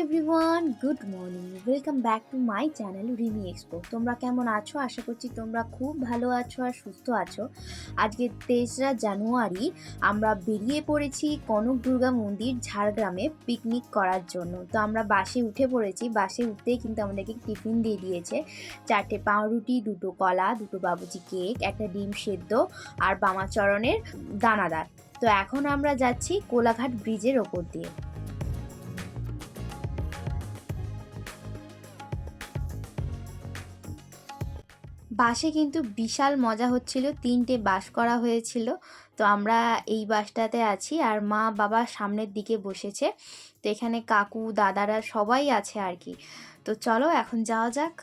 Everyone good morning welcome back to my channel Rimi expo তোমরা কেমন আছো? আশা করছি তোমরা খুব ভালো আছো আর সুস্থ আছো। আজকে তেসরা জানুয়ারি, আমরা বেরিয়ে পড়েছি কনক দুর্গা মন্দির ঝাড়গ্রামে পিকনিক করার জন্য। তো আমরা বাসে উঠে পড়েছি, বাসে উঠতেই কিন্তু আমাদেরকে টিফিন দিয়ে দিয়েছে। চারটে পাউরুটি, দুটো কলা, দুটো বাবুজি কেক, একটা ডিম সেদ্ধ আর বামাচরণের দানাদার। তো এখন আমরা যাচ্ছি কোলাঘাট ব্রিজের ওপর দিয়ে। বাসে কিন্তু বিশাল মজা হচ্ছিল, তিনটে বাস করা হয়েছিল। তো আমরা এই বাসটাতে আছি আর মা বাবা সামনের দিকে বসেছে। তো এখানে কাকু, দাদারা সবাই আছে আর কি। তো চলো এখন যাওয়া যাক।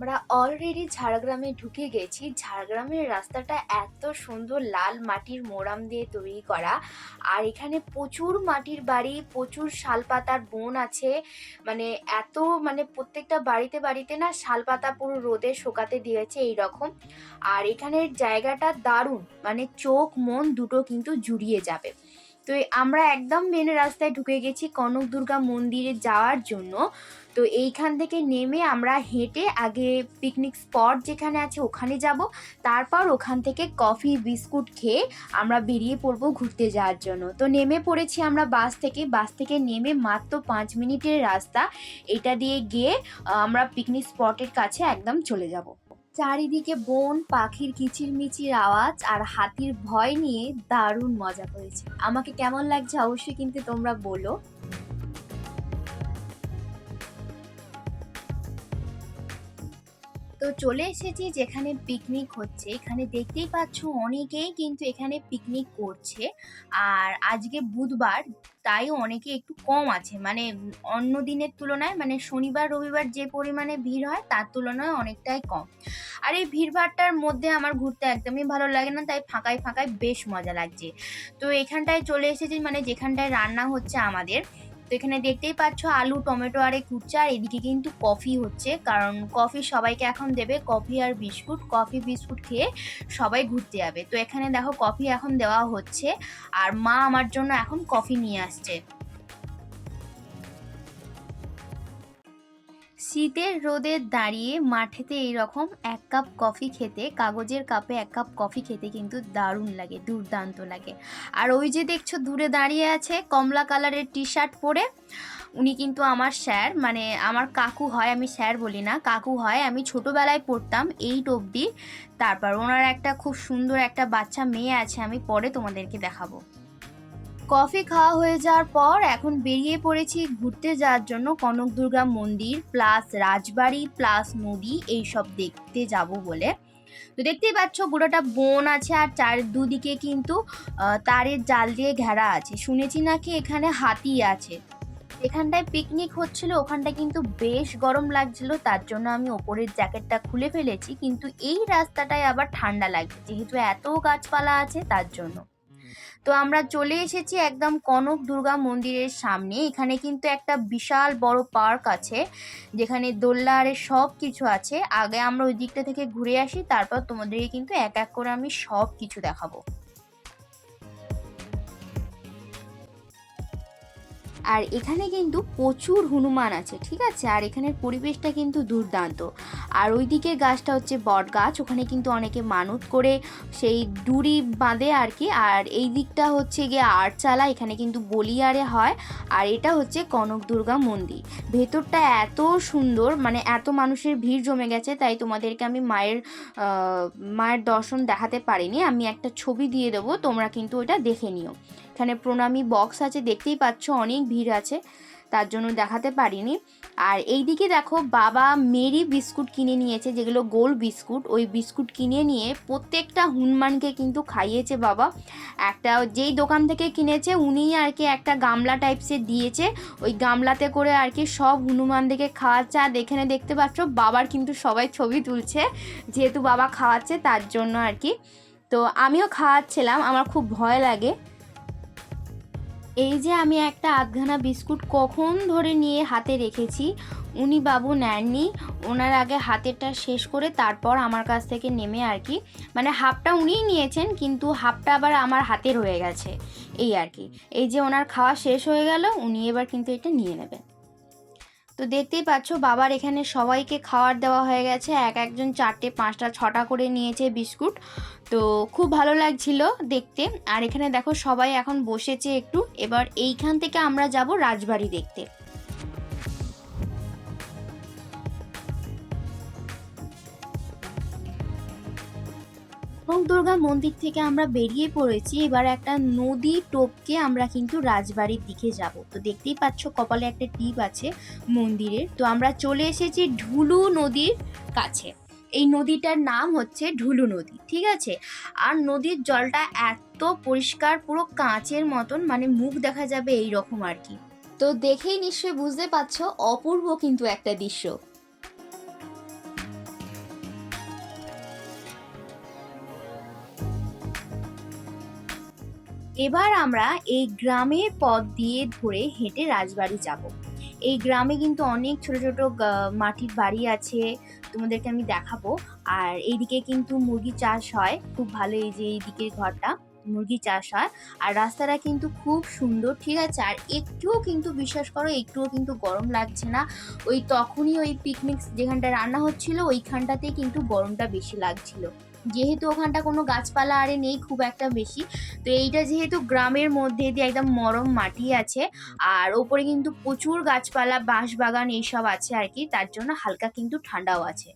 আমরা অলরেডি ঝাড়গ্রামে ঢুকে গেছি। ঝাড়গ্রামের রাস্তাটা এত সুন্দর, লাল মাটির মোরাম দিয়ে তৈরি করা। আর এখানে প্রচুর মাটির বাড়ি, প্রচুর শালপাতার বন আছে। মানে এত মানে প্রত্যেকটা বাড়িতে বাড়িতে না শালপাতা পুরো রোদে শোকাতে দিয়েছে এই রকম আর এখানের জায়গাটা দারুণ মানে চোখ, মন দুটো কিন্তু জুড়িয়ে যাবে। তো আমরা একদম মেন রাস্তায় ঢুকে গেছি কনক দুর্গা মন্দিরে যাওয়ার জন্য। তো এইখান থেকে নেমে আমরা হেঁটে আগে পিকনিক স্পট যেখানে আছে ওখানে যাব। তারপর ওখান থেকে কফি বিস্কুট খেয়ে আমরা বেরিয়ে পড়ব ঘুরতে যাওয়ার জন্য। তো নেমে পড়েছি আমরা বাস থেকে। বাস থেকে নেমে মাত্র পাঁচ মিনিটের রাস্তা। এটা দিয়ে গিয়ে আমরা পিকনিক স্পটের কাছে একদম চলে যাব। চারিদিকে বন, পাখির কিচিরমিচির আওয়াজ আর হাতির ভয় নিয়ে দারুণ মজা করেছি। আমাকে কেমন লাগছে অবশ্যই কিন্তু তোমরা বলো। তো চলে এসেছি যেখানে পিকনিক হচ্ছে। এখানে দেখতেই পাচ্ছ অনেকেই কিন্তু এখানে পিকনিক করছে। আর আজকে বুধবার, তাই অনেকে একটু কম আছে। মানে অন্য দিনের তুলনায় মানে শনিবার, রবিবার যে পরিমাণে ভিড় হয়, তার তুলনায় অনেকটাই কম। আর এই ভিড়ভাড়টার মধ্যে আমার ঘুরতে একদমই ভালো লাগে না, তাই ফাঁকায় ফাঁকায় বেশ মজা লাগছে। তো এখানটায় চলে এসেছি মানে যেখানটায় রান্না হচ্ছে আমাদের। তো এখানে দেখতেই পাচ্ছ আলু, টমেটো আর এই কুচা, আর এদিকে কিন্তু কফি হচ্ছে। কারণ কফি সবাইকে এখন দেবে, কফি আর বিস্কুট। কফি, বিস্কুট খেয়ে সবাই ঘুরতে যাবে। তো এখানে দেখো কফি এখন দেওয়া হচ্ছে। আর মা আমার জন্য এখন কফি নিয়ে আসছে। শীতের রোদে দাঁড়িয়ে মাঠেতে এইরকম এক কাপ কফি খেতে, কাগজের কাপে এক কাপ কফি খেতে কিন্তু দারুণ লাগে, দুর্দান্ত লাগে। আর ওই যে দেখছ দূরে দাঁড়িয়ে আছে, কমলা কালারের টি শার্ট পরে, উনি কিন্তু আমার স্যার মানে আমার কাকু হয়, আমি স্যার বলি না, কাকু হয়, আমি ছোটোবেলায় পড়তাম, এইট অবধি। তারপর ওনার একটা খুব সুন্দর একটা বাচ্চা মেয়ে আছে, আমি পরে তোমাদেরকে দেখাবো। কফি খাওয়া হয়ে যাওয়ার পর এখন বেরিয়ে পড়েছি ঘুরতে যাওয়ার জন্য কনক দুর্গা মন্দির প্লাস রাজবাড়ি প্লাস নদী, এইসব দেখতে যাব বলে। তো দেখতেই পাচ্ছ গোটাটা বন আছে আর চার দুদিকে কিন্তু তারের জাল দিয়ে ঘেরা আছে। শুনেছি নাকি এখানে হাতি আছে। এখানটায় পিকনিক হচ্ছিল, ওখানটায় কিন্তু বেশ গরম লাগছিল, তার জন্য আমি ওপরের জ্যাকেটটা খুলে ফেলেছি, কিন্তু এই রাস্তাটায় আবার ঠান্ডা লাগছে, যেহেতু এত গাছপালা আছে তার জন্য। তো আমরা চলে এসেছি একদম কনক দুর্গা মন্দিরের সামনে। এখানে কিন্তু একটা বিশাল বড় পার্ক আছে, যেখানে দোলনা আরে সব কিছু আছে। আগে আমরা ওই দিকটা থেকে ঘুরে আসি, তারপর তোমাদেরকে কিন্তু এক এক করে আমি সব কিছু দেখাবো। আর এখানে কিন্তু প্রচুর হনুমান আছে, ঠিক আছে? আর এখানের পরিবেশটা কিন্তু দুর্দান্ত। আর ওই ওইদিকে গাছটা হচ্ছে বট গাছ, ওখানে কিন্তু অনেকে মানত করে সেই ডুরি বাঁধে আর কি আর এই দিকটা হচ্ছে গিয়ে আটচালা এখানে কিন্তু বলিয়ারে হয়। আর এটা হচ্ছে কনক দুর্গা মন্দির। ভেতরটা এত সুন্দর মানে এত মানুষের ভিড় জমে গেছে, তাই তোমাদেরকে আমি মায়ের মায়ের দর্শন দেখাতে পারিনি। আমি একটা ছবি দিয়ে দেবো, তোমরা কিন্তু ওইটা দেখে নিও। এখানে প্রণামী বক্স আছে, দেখতেই পাচ্ছ অনেক ভিড় আছে, তার জন্য দেখাতে পারিনি। আর এই দিকে দেখো বাবা মেরি বিস্কুট কিনে নিয়েছে, যেগুলো গোল বিস্কুট, ওই বিস্কুট কিনে নিয়ে প্রত্যেকটা হনুমানকে কিন্তু খাইয়েছে বাবা। একটা যেই দোকান থেকে কিনেছে, উনিই আর কি একটা গামলা টাইপসের দিয়েছে, ওই গামলাতে করে আর কি সব হনুমানদেরকে খাওয়াচ্ছে। আর এখানে দেখতে পাচ্ছ বাবার কিন্তু সবাই ছবি তুলছে, যেহেতু বাবা খাওয়াচ্ছে তার জন্য আর কি। তো আমিও খাওয়াচ্ছিলাম, আমার খুব ভয় লাগে। এই যে আমি একটা আধখানা বিস্কুট কখন ধরে নিয়ে হাতে রেখেছি, উনি বাবু নেননি। ওনার আগে হাতেরটা শেষ করে তারপর আমার কাছ থেকে নেমে আর কি মানে হাফটা উনিই নিয়েছেন, কিন্তু হাফটা আবার আমার হাতে রয়ে গেছে। এই আর কি। এই যে ওনার খাওয়া শেষ হয়ে গেল, উনি এবার কিন্তু এটা নিয়ে নেবেন। তো দেখতেই পাচ্ছ বাবার এখানে সবাইকে খাওয়ার দেওয়া হয়ে গেছে। এক একজন চারটে, পাঁচটা, ছটা করে নিয়েছে বিস্কুট। তো খুব ভালো লাগছিল দেখতে। আর এখানে দেখো সবাই এখন বসেছে একটু। এবার এইখান থেকে আমরা যাব রাজবাড়ি দেখতে। দুর্গা মন্দির থেকে আমরা বেরিয়ে পড়েছি। এবার একটা নদী টোপকে আমরা কিন্তু রাজবাড়ির দিকে যাব। তো দেখতেই পাচ্ছ কপালে একটা টিপ আছে মন্দিরের। তো আমরা চলে এসেছি ঢুলু নদীর কাছে। এই নদীটার নাম হচ্ছে ঢুলু নদী, ঠিক আছে? আর নদীর জলটা এত পরিষ্কার, পুরো কাঁচের মতন মানে মুখ দেখা যাবে এই রকম আর কি। তো দেখেই নিশ্চয়ই বুঝতে পারছ, অপূর্ব কিন্তু একটা দৃশ্য। এবার আমরা এই গ্রামের পথ দিয়ে ধরে হেঁটে রাজবাড়ি যাব। এই গ্রামে কিন্তু অনেক ছোট ছোট মাটির বাড়ি আছে, তোমাদেরকে আমি দেখাবো। আর এইদিকে কিন্তু মুরগি চাষ হয়, খুব ভালো এই যে এই দিকের ঘরটা মুরগি চাষ হয়। আর রাস্তাটা কিন্তু খুব সুন্দর, ঠিক আছে? আর একটুও কিন্তু, বিশ্বাস করো, একটুও কিন্তু গরম লাগছে না। ওই তখনই ওই পিকনিক যেখানটা রান্না হচ্ছিল, ওইখানটাতেই কিন্তু গরমটা বেশি লাগছিল। যেহেতু ওখানটা কোনো গাছপালা আরে নেই খুব একটা বেশি, তো এইটা যেহেতু গ্রামের মধ্যে দিয়ে একদম মরম মাটি আছে, আর ওপরে কিন্তু প্রচুর গাছপালা বাঁশ বাগান এইসব আছে আর কি, তার জন্য হালকা কিন্তু ঠান্ডাও আছে।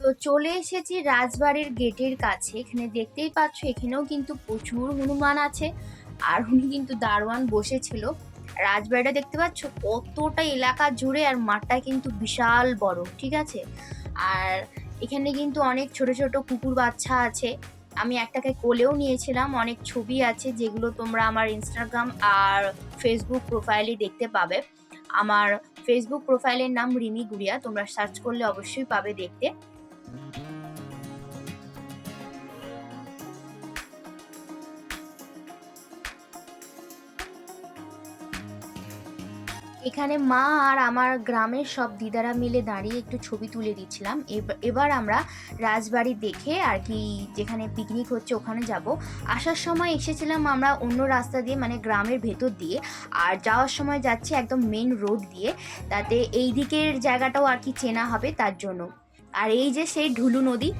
তো চলে এসেছি রাজবাড়ির গেটের কাছে, এখানে দেখতেই পাচ্ছ এখানেও কিন্তু প্রচুর হনুমান আছে, আর উনি কিন্তু দারোয়ান বসেছিল। রাজবাড়িটা দেখতে পাচ্ছ? কতটা এলাকা জুড়ে আর মাঠটা কিন্তু বিশাল বড়, ঠিক আছে? আর এখানে কিন্তু অনেক ছোট ছোট কুকুর বাচ্চা আছে। আমি একটাকে কোলেও নিয়েছিলাম, অনেক ছবি আছে যেগুলো তোমরা আমার ইনস্টাগ্রাম আর ফেসবুক প্রোফাইলে দেখতে পাবে। আমার ফেসবুক প্রোফাইলের নাম রিমি গুড়িয়া, তোমরা সার্চ করলে অবশ্যই পাবে দেখতে। এখানে মা আর আমার গ্রামের সব দিদারা মিলে দাঁড়িয়ে একটু ছবি তুলে দিচ্ছিলাম। এব- এবার আমরা রাজবাড়ি দেখে আর কি যেখানে পিকনিক হচ্ছে ওখানে যাব। আসার সময় এসেছিলাম আমরা অন্য রাস্তা দিয়ে মানে গ্রামের ভেতর দিয়ে। আর যাওয়ার সময় যাচ্ছি একদম মেন রোড দিয়ে। তাতে এই দিকের জায়গাটাও আর কি চেনা হবে তার জন্য। আর এই যে সেই ঢুলু নদী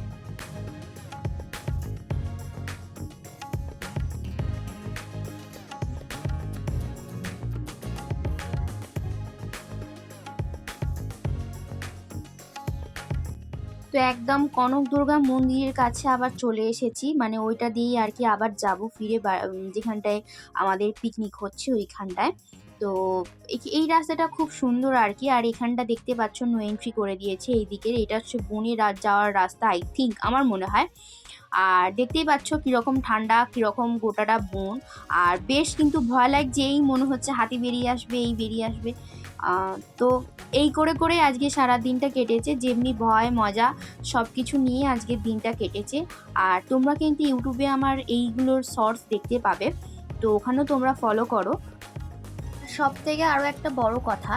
তো একদম কনক দুর্গা মন্দিরের কাছে আবার চলে এসেছি। মানে ওইটা দিয়েই আর কি আবার যাব ফিরে যেখানটায় আমাদের পিকনিক হচ্ছে ওইখানটায়। তো এই- রাস্তাটা খুব সুন্দর আর কি। আর এখানটা দেখতে পাচ্ছ নো এন্ট্রি করে দিয়েছে এই দিকের। এটা হচ্ছে বনে যাওয়ার রাস্তা আই থিঙ্ক আমার মনে হয়। আর দেখতেই পাচ্ছ কীরকম ঠান্ডা, কীরকম গোটাটা বন। আর বেশ কিন্তু ভয় লাগছে, এই মনে হচ্ছে হাতি বেরিয়ে আসবে, এই বেরিয়ে আসবে। তো এই করে করে আজকে সারা দিনটা কেটেছে, যেমনি ভয়, মজা সব কিছু নিয়ে আজকের দিনটা কেটেছে। আর তোমরা কিন্তু ইউটিউবে আমার এইগুলোর শর্টস দেখতে পাবে। তো ওখানেও তোমরা ফলো করো। সব থেকে আরও একটা বড় কথা,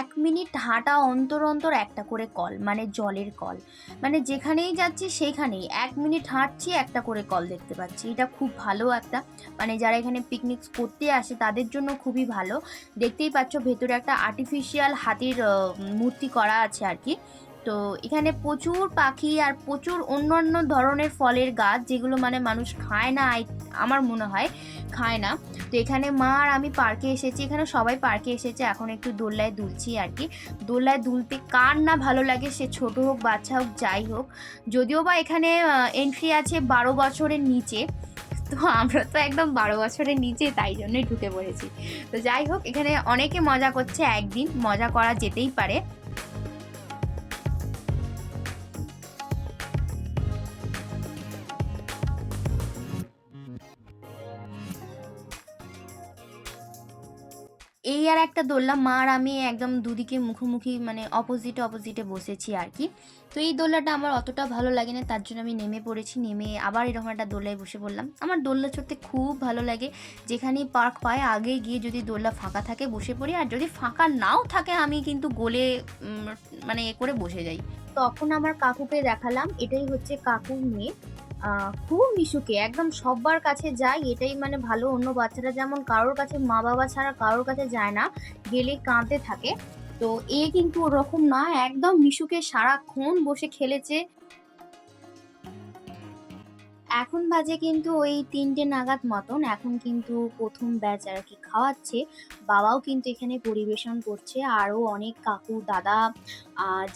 এক মিনিট হাঁটা অন্তর অন্তর একটা করে কল মানে জলের কল। মানে যেখানেই যাচ্ছি সেখানেই এক মিনিট হাঁটছি একটা করে কল দেখতে পাচ্ছি। এটা খুব ভালো একটা মানে যারা এখানে পিকনিক করতে আসে তাদের জন্য খুবই ভালো। দেখতেই পাচ্ছ ভেতরে একটা আর্টিফিশিয়াল হাতির মূর্তি করা আছে আর কি। তো এখানে প্রচুর পাখি আর প্রচুর অন্যান্য ধরনের ফলের গাছ যেগুলো মানে মানুষ খায় না আমার মনে হয় খায় না। তো এখানে মা আর আমি পার্কে এসেছি, এখানে সবাই পার্কে এসেছে। এখন একটু দোল্লায় দুলছি আর কি। দোল্লায় দুলতে কার না ভালো লাগে, সে ছোট হোক, বাচ্চা হোক, যাই হোক। যদিও বা এখানে এন্ট্রি আছে বারো বছরের নিচে। তো আমরা তো একদম বারো বছরের নিচে, তাই জন্যই ঢুকে পড়েছি। তো যাই হোক, এখানে অনেকে মজা করছে একদিন। মজা করা যেতেই পারে। আর একটা দোলনা মা আর আমি একদম দুদিকে মুখোমুখি মানে অপোজিটে অপোজিটে বসেছি আর কি। তো এই দোলনাটা আমার অতটা ভালো লাগে না তার জন্য আমি নেমে পড়েছি, নেমে আবার এরকম একটা দোলায় বসে পড়লাম। আমার দোলনা চড়তে খুব ভালো লাগে, যেখানেই পার্ক পায় আগে গিয়ে যদি দোলনা ফাঁকা থাকে বসে পড়ি, আর যদি ফাঁকা নাও থাকে, আমি কিন্তু গোলে মানে এ করে বসে যাই। তখন আমার কাকুকে দেখালাম, এটাই হচ্ছে কাকুর মেয়ে। খুব মিশুকে, একদম সবার কাছে যায় এটাই মানে ভালো। অন্য বাচ্চারা যেমন কারোর কাছে মা বাবা ছাড়া কারোর কাছে যায় না, গেলে কাঁদতে থাকে। তো এ কিন্তু ওরকম না, একদম মিশুকে সারাক্ষণ বসে খেলেছে এখন বাজে কিন্তু ওই তিনটে নাগাদ মতন। এখন কিন্তু প্রথম ব্যাচ আর কি খাওয়াচ্ছে। বাবাও কিন্তু এখানে পরিবেশন করছে। আরও অনেক কাকু, দাদা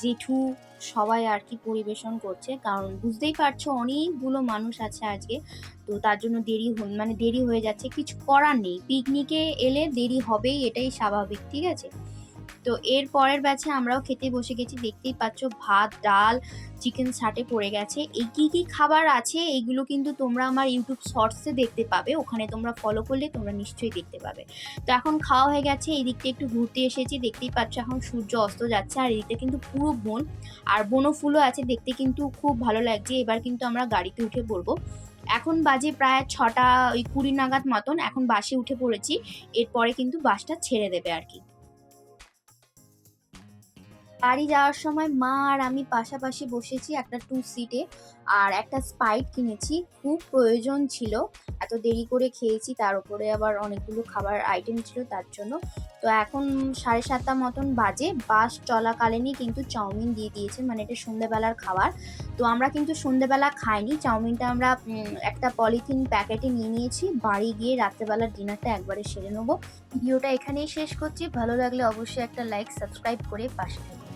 জেঠু সবাই আর কি পরিবেশন করছে। কারণ বুঝতেই পারছ অনেকগুলো মানুষ আছে আজকে। তো তার জন্য দেরি মানে দেরি হয়ে যাচ্ছে। কিছু করার নেই। পিকনিকে এলে দেরি হবেই, এটাই স্বাভাবিক, ঠিক আছে? তো এর পরের ব্যাচে আমরাও খেতে বসে গেছি। দেখতেই পাচ্ছ ভাত, ডাল চিকেন ছাটে পড়ে গেছে। এই কী কী খাবার আছে এইগুলো কিন্তু তোমরা আমার ইউটিউব শর্টসে দেখতে পাবে। ওখানে তোমরা ফলো করলে তোমরা নিশ্চয়ই দেখতে পাবে। তো এখন খাওয়া হয়ে গেছে এই দিকটা একটু ঘুরতে এসেছি। দেখতেই পাচ্ছ এখন সূর্য অস্ত যাচ্ছে আর এদিকটা কিন্তু পুরো বন আর বনো ফুলও আছে। দেখতে কিন্তু খুব ভালো লাগছে। এবার কিন্তু আমরা গাড়িতে উঠে পড়ব। এখন বাজে প্রায় ছটা, ওই কুড়ি নাগাদ মতন। এখন বাসে উঠে পড়েছি। এরপরে কিন্তু বাসটা ছেড়ে দেবে আর কি। বাড়ি যাওয়ার সময় মা আর আমি পাশাপাশি বসেছি একটা টু সিটে আর একটা স্পাইট কিনেছি, খুব প্রয়োজন ছিল। এত দেরি করে খেয়েছি, তার উপরে আবার অনেকগুলো খাবার আইটেম ছিল তার জন্য। তো এখন সাড়ে সাতটা মতন বাজে বাস চলাকালীনই কিন্তু চাউমিন দিয়ে দিয়েছে মানে এটা সন্ধ্যেবেলার খাবার। তো আমরা কিন্তু সন্ধ্যেবেলা খাইনি, চাউমিনটা আমরা একটা পলিথিন প্যাকেটে নিয়ে নিয়েছি, বাড়ি গিয়ে রাত্রেবেলার ডিনারটা একবারে সেরে নেব। ভিডিওটা এখানেই শেষ করছি, ভালো লাগলে অবশ্যই একটা লাইক সাবস্ক্রাইব করে পাশে থাকুন